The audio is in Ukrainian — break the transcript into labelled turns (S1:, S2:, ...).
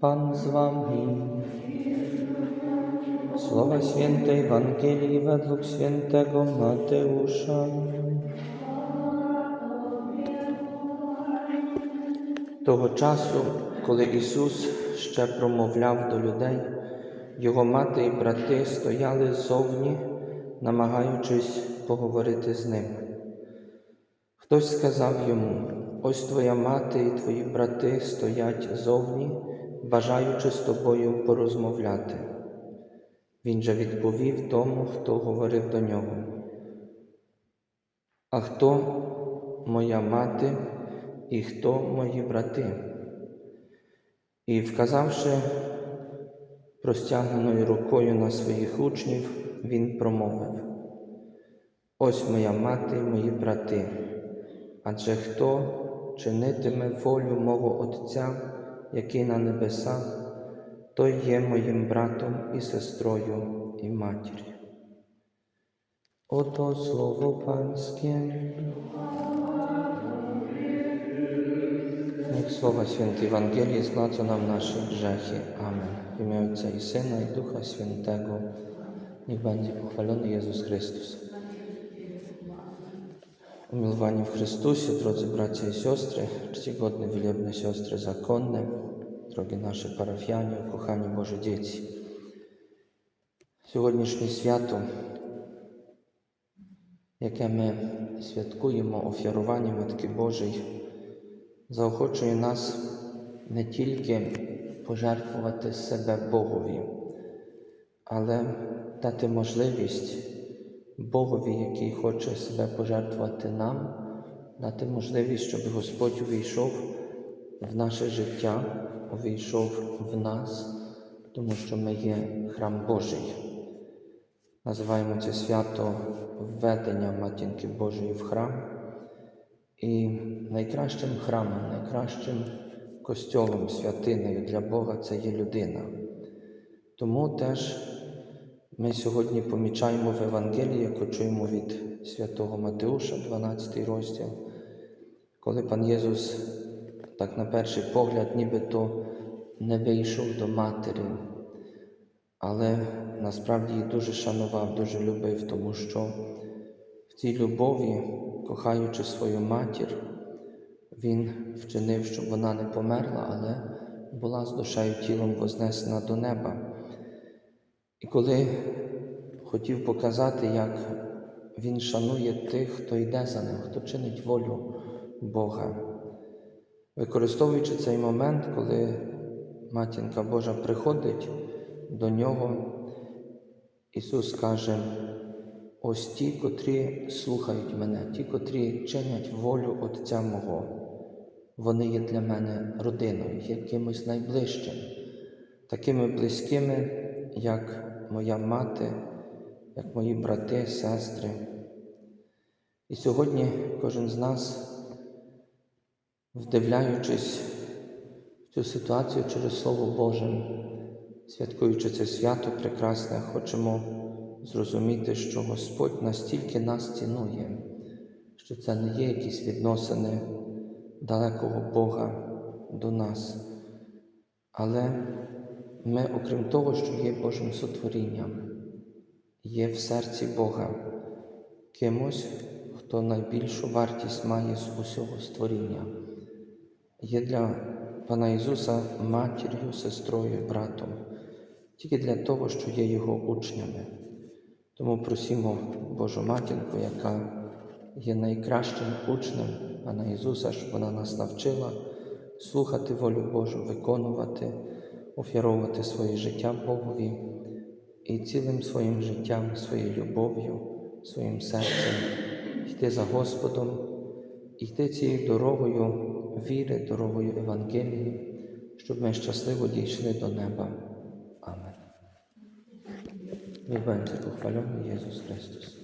S1: Pan z wami. Słowa Świętej Ewangelii według świętego Mateusza. Того часу, коли Ісус ще промовляв до людей, його мати і брати стояли ззовні, намагаючись поговорити з ним. Хтось сказав йому: Ось твоя мати і твої брати стоять зовні, бажаючи з тобою порозмовляти. Він же відповів тому, хто говорив до нього. А хто моя мати і хто мої брати? І, вказавши простягненою рукою на своїх учнів, він промовив: Ось моя мати і мої брати, адже хто чинитиме волю мого Отця, який на небесах, той є моїм братом і сестрою і матір'ю. Ото слово панське. Niech Słowa Świętej Ewangelii zgładzą nam nasze grzechy. Amen. W imię Ojca i Syna i Ducha Świętego. Niech będzie pochwalony Jezus Chrystus. Umiłowani w Chrystusie, drodzy bracia i siostry, czcigodne, wielebne siostry zakonne, drogie nasze parafianie, kochani Boże dzieci. Сьогоднішнє свято, яке ми святкуємо офірування Матки Божої, заохочує нас не тільки пожертвувати себе Богові, але дати можливість Богові, який хоче себе пожертвувати нам, дати можливість, щоб Господь увійшов в наше життя, увійшов в нас, тому що ми є храм Божий. Називаємо це свято введення Матінки Божої в храм. І найкращим храмом, найкращим костьолом, святиною для Бога це є людина. Тому теж ми сьогодні помічаємо в Євангелії, як чуємо від святого Матеуша, 12 розділ, коли пан Єсус, так на перший погляд, нібито не вийшов до матері, але насправді її дуже шанував, дуже любив, тому що в цій любові, кохаючи свою матір, він вчинив, щоб вона не померла, але була з душею тілом вознесена до неба. І коли хотів показати, як він шанує тих, хто йде за ним, хто чинить волю Бога, використовуючи цей момент, коли матінка Божа приходить до нього, Ісус каже, ось ті, котрі слухають мене, ті, котрі чинять волю Отця мого, вони є для мене родиною, є кимось найближчим, такими близькими, як моя мати, як мої брати, сестри. І сьогодні кожен з нас, вдивляючись в цю ситуацію через Слово Боже, святкуючи це свято прекрасне, хочемо зрозуміти, що Господь настільки нас цінує, що це не є якісь відносини далекого Бога до нас. Але ми, окрім того, що є Божим сотворінням, є в серці Бога кимось, хто найбільшу вартість має з усього створіння, є для Пана Ісуса матір'ю, сестрою, братом, тільки для того, що є Його учнями. Тому просимо Божу матінку, яка є найкращим учнем Пана Ісуса, щоб вона нас навчила слухати волю Божу, виконувати, офіровувати своє життя Богові і цілим своїм життям, своєю любов'ю, своїм серцем йти за Господом, йти цією дорогою віри, дорогою Евангелії, щоб ми щасливо дійшли до неба. Niech będzie pochwalony Jezus Chrystus.